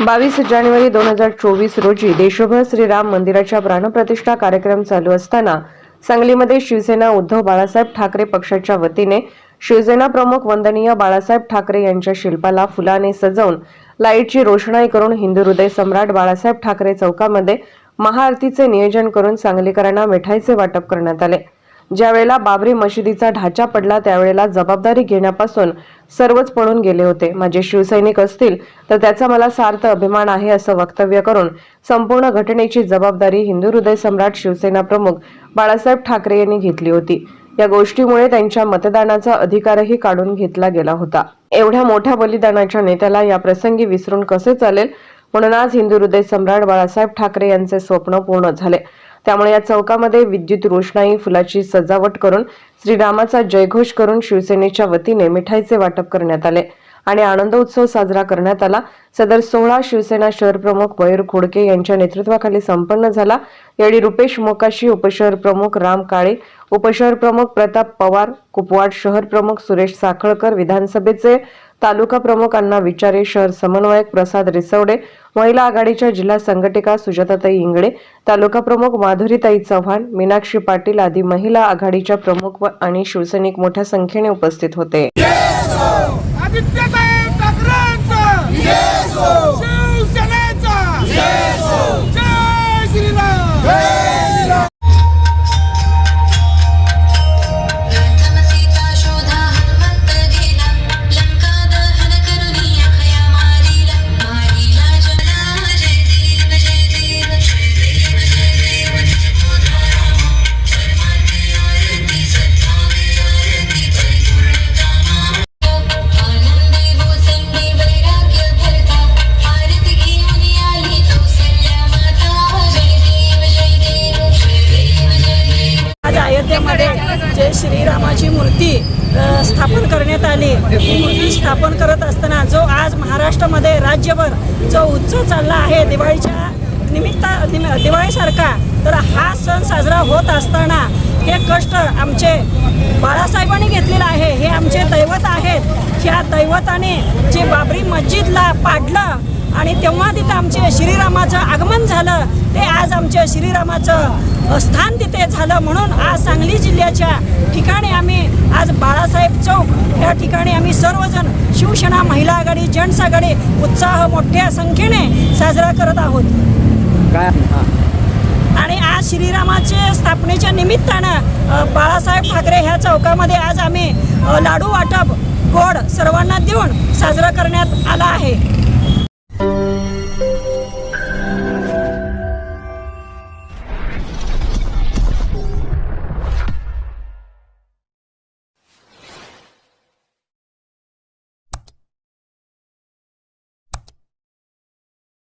बावीस जानेवारी दोन हजार चोवीस रोजी देशभर श्रीराम मंदिराच्या प्राणप्रतिष्ठा कार्यक्रम चालू असताना सांगलीमध्ये शिवसेना उद्धव बाळासाहेब ठाकरे पक्षाच्या वतीने शिवसेना प्रमुख वंदनीय बाळासाहेब ठाकरे यांच्या शिल्पाला फुलाने सजवून लाईटची रोषणाई करून हिंदू हृदय सम्राट बाळासाहेब ठाकरे चौकामध्ये महाआरतीचे नियोजन करून सांगलीकरांना मिठाईचे वाटप करण्यात आले. ज्यावेळेला बाबरी मशिदीचा ढाचा पडला त्यावेळेला जबाबदारी घेण्यापासून सर्वच पळून गेले होते. माझे शिवसैनिक असतील तर त्याचा मला सार्थ अभिमान आहे असं वक्तव्य करून संपूर्ण घटनेची जबाबदारी हिंदू हृदय सम्राट शिवसेना प्रमुख बाळासाहेब ठाकरे यांनी घेतली होती. या गोष्टीमुळे त्यांच्या मतदानाचा अधिकारही काढून घेतला गेला होता. एवढ्या मोठ्या बलिदानाच्या नेत्याला या प्रसंगी विसरून कसे चालेल? म्हणून आज हिंदू हृदय सम्राट बाळासाहेब ठाकरे यांचे स्वप्न पूर्ण झाले. त्यामुळे या चौकामध्ये विद्युत रोषणाई फुलाची सजावट करून श्रीरामाचा जयघोष करून शिवसेनेच्या वतीने मिठाईचे वाटप करण्यात आले आणि आनंद उत्सव साजरा करण्यात आला. सदर सोहळा शिवसेना शहर प्रमुख मयूर खोडके यांच्या नेतृत्वाखाली संपन्न झाला. यावेळी रुपेश मोकाशी उपशहर प्रमुख राम काळे उपशहर प्रमुख प्रताप पवार कुपवाड शहर प्रमुख सुरेश साखळकर विधानसभेचे तालुका प्रमुख अण्णा विचारे शहर समन्वयक प्रसाद रिसवडे महिला आघाडीच्या जिल्हा संघटिका सुजाताताई इंगळे तालुका प्रमुख माधुरीताई चव्हाण मीनाक्षी पाटील आदी महिला आघाडीच्या प्रमुख आणि शिवसैनिक मोठ्या संख्येने उपस्थित होते. श्रीरामाची मूर्ती स्थापन करण्यात आली. ही मूर्ती स्थापन करत असताना जो आज महाराष्ट्रामध्ये राज्यभर जो उत्सव चालला आहे दिवाळीच्या निमित्ता निम- दिवाळीसारखा तर हा सण साजरा होत असताना हे कष्ट आमचे बाळासाहेबांनी घेतलेलं आहे हे आमचे दैवत आहेत. ह्या दैवताने जे बाबरी मस्जिदला पाडलं आणि तेव्हा तिथं आमचे श्रीरामाचं आगमन झालं. ते आज आमच्या श्रीरामाचं स्थान तिथे झालं म्हणून आज सांगली जिल्ह्याच्या ठिकाणी आम्ही आज बाळासाहेब चौक या ठिकाणी आम्ही सर्वजण शिवसेना महिला आघाडी जेंट्स आघाडी उत्साह मोठ्या संख्येने साजरा करत आहोत. आणि आज श्रीरामाचे स्थापनेच्या निमित्तानं बाळासाहेब ठाकरे ह्या चौकामध्ये आज आम्ही लाडू वाटप गोड सर्वांना देऊन साजरा करण्यात आला आहे.